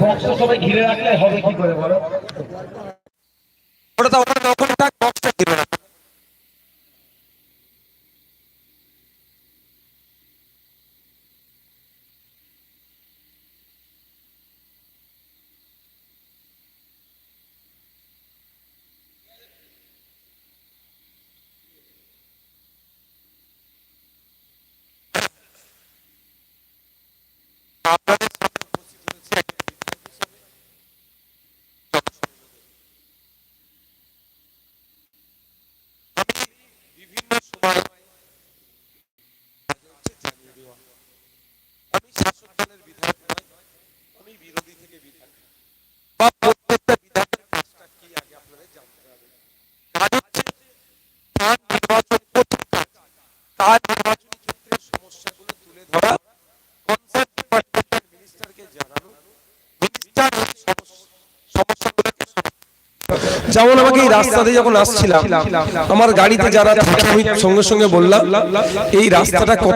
box সবাই ঘিরে রাখলে হবে ওটা তো আপনাদের যেমন আমাকে এই রাস্তা দিয়ে যখন আসছিলাম, আমার গাড়িতে যারা সঙ্গে সঙ্গে বললাম, এই রাস্তাটা কত